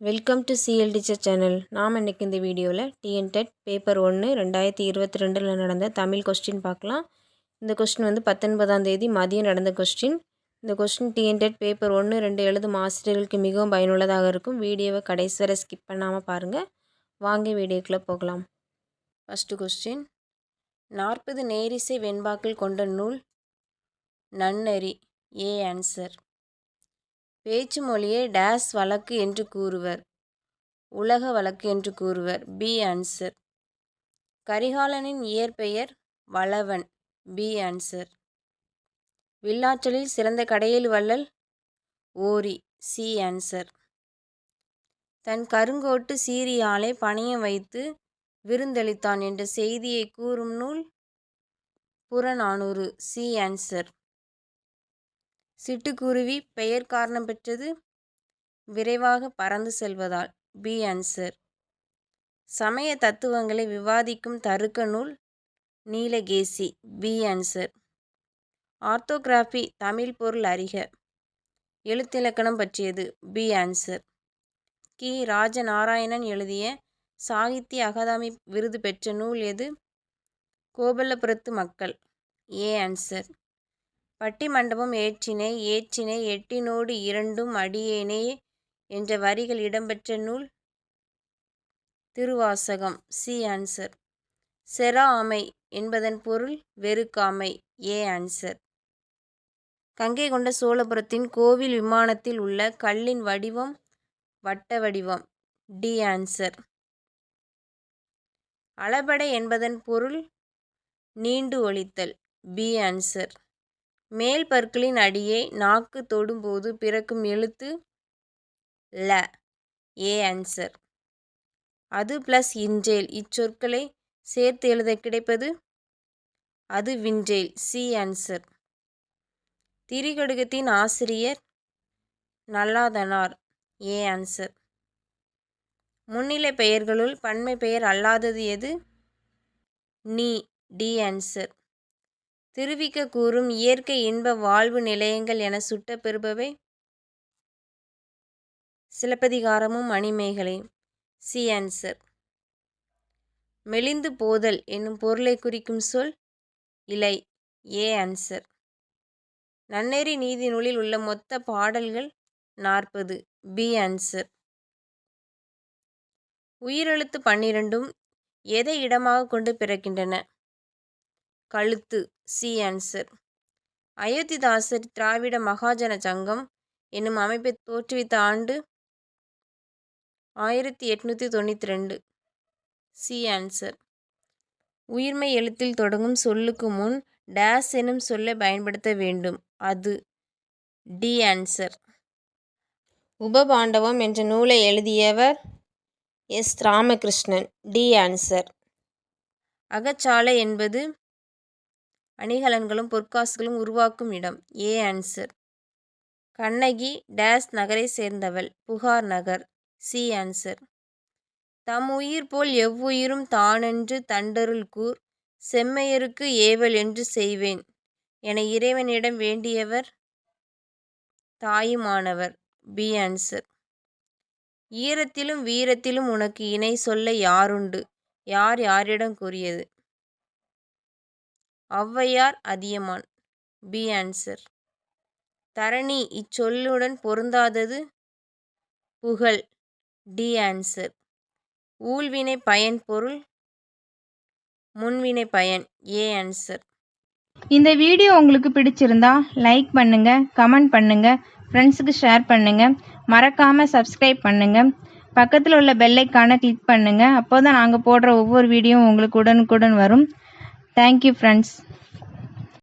Welcome to CL teacher channel நாம் இன்றைக்கி இந்த வீடியோவில் டிஎன்டெட் பேப்பர் ஒன்று ரெண்டாயிரத்தி இருபத்தி ரெண்டில் நடந்த தமிழ் கொஸ்டின் பார்க்கலாம். இந்த கொஸ்டின் வந்து பத்தொன்பதாம் தேதி மதியம் நடந்த கொஸ்டின் இந்த கொஸ்டின் டிஎன்டெட் பேப்பர் ஒன்று ரெண்டு எழுதும் ஆசிரியர்களுக்கு மிகவும் பயனுள்ளதாக இருக்கும். வீடியோவை கடைசி வரை ஸ்கிப் பண்ணாமல் பாருங்கள் வாங்கி வீடியோக்குள்ளே போகலாம். ஃபஸ்ட்டு கொஸ்டின் நாற்பது நேரிசை வெண்பாக்கள் கொண்ட நூல் நன்னெறி. ஏ ஆன்சர் பேச்சு மொழியை டேஸ் வழக்கு என்று கூறுவர். உலக வழக்கு என்று கூறுவர். B answer. கரிகாலனின் இயற்பெயர் வளவன். B answer. வில்லாற்றலில் சிறந்த கடையில் வள்ளல். ஓரி. C answer. தன் கருங்கோட்டு சீரியாலை பணியம் வைத்து விருந்தளித்தான் என்ற செய்தியை கூறும் நூல் புறநானூறு. C answer. சிட்டுக்குருவி பெயர் காரணம் பெற்றது விரைவாக பறந்து செல்வதால். பி ஆன்சர் சமய தத்துவங்களை விவாதிக்கும் தருக்க நூல் Neelakesi. B answer orthography Tamil பொருள் அறிக. எழுத்திலக்கணம் பற்றியது. பி ஆன்சர் கி. ராஜநாராயணன் எழுதிய சாகித்ய அகாதமி விருது பெற்ற நூல் எது? கோபல்லபுரத்து மக்கள். ஏ ஆன்சர் பட்டி மண்டபம் ஏற்றினை ஏற்றினை எட்டினோடு இரண்டும் அடியேனே என்ற வரிகள் இடம்பெற்ற நூல். திருவாசகம். சி. ஆன்சர். செரா ஆமை என்பதன் பொருள் வெறுக்காமை ஏ. ஆன்சர். கங்கை கொண்ட சோழபுரத்தின் கோவில் விமானத்தில் உள்ள கல்லின் வடிவம் வட்ட வடிவம். டி. ஆன்சர். அளபடை என்பதன் பொருள் நீண்டு ஒழித்தல். பி. ஆன்சர். மேல் பற்களின் அடியே நாக்கு தொடும்போது பிறக்கும் எழுத்து? ல. ஏ ஆன்சர் அது பிளஸ் இன்றேல். இச்சொற்களை சேர்த்து எழுத கிடைப்பது? அது விஞ்செயில் சி ஆன்சர் திரிகடுகத்தின் ஆசிரியர் நல்லாதனார். ஏ ஆன்சர் முன்னிலை பெயர்களுள் பன்மை பெயர் அல்லாதது எது? நீ. டி ஆன்சர் திருவிக்க கூறும் இயற்கை இன்ப வாழ்வு நிலையங்கள் என சுட்ட பெறுபவை சிலப்பதிகாரமும் மணிமேகலையும் சி ஆன்சர். மெலிந்து போதல் என்னும் பொருளை குறிக்கும் சொல் இலை. A answer. நன்னெறி நீதி நூலில் உள்ள மொத்த பாடல்கள் நாற்பது. B answer. உயிரெழுத்து பன்னிரண்டும் எதை இடமாக கொண்டு பிறக்கின்றன? கழுத்து சி ஆன்சர் அயோத்திதாசர் திராவிட மகாஜன சங்கம் என்னும் அமைப்பை தோற்றுவித்த ஆண்டு ஆயிரத்தி எட்நூற்றி தொண்ணூற்றி ரெண்டு. சி ஆன்சர் உயிர்மை எழுத்தில் தொடங்கும் சொல்லுக்கு முன் டேஸ் எனும் சொல்லை பயன்படுத்த வேண்டும். அது டி ஆன்சர் உபபாண்டவம் என்ற நூலை எழுதியவர் எஸ். ராமகிருஷ்ணன். டி ஆன்சர் அகச்சாலை என்பது அணிகலன்களும் பொற்காசுகளும் உருவாக்கும் இடம். ஏ. ஆன்சர். கண்ணகி டேஸ் நகரை சேர்ந்தவள். புகார் நகர். சி. ஆன்சர். தம் உயிர் போல் எவ்வுயிரும் தானென்று தண்டருள் கூர். செம்மையருக்கு ஏவல் என்று செய்வேன். என இறைவனிடம் வேண்டியவர் தாயுமானவர். பி. ஆன்சர். ஈரத்திலும் வீரத்திலும் உனக்கு இணை சொல்ல யாருண்டு? யார் யாரிடம் கூறியது? ஔவையார் அதியமான். பி ஆன்சர் தரணி இச்சொல்லுடன் பொருந்தாதது? புகழ். டி ஆன்சர் ஊழ்வினை பயன் பொருள்? முன்வினை பயன். ஏ ஆன்சர் இந்த வீடியோ உங்களுக்கு பிடிச்சிருந்தா லைக் பண்ணுங்க கமெண்ட் பண்ணுங்க ஃப்ரெண்ட்ஸுக்கு ஷேர் பண்ணுங்க மறக்காம சப்ஸ்கிரைப் பண்ணுங்க. பக்கத்தில் உள்ள பெல்லைக்கான கிளிக் பண்ணுங்க. அப்போ தான் நாங்கள் போடுற ஒவ்வொரு வீடியோவும் உங்களுக்கு உடனுக்குடன் வரும். Thank you, friends.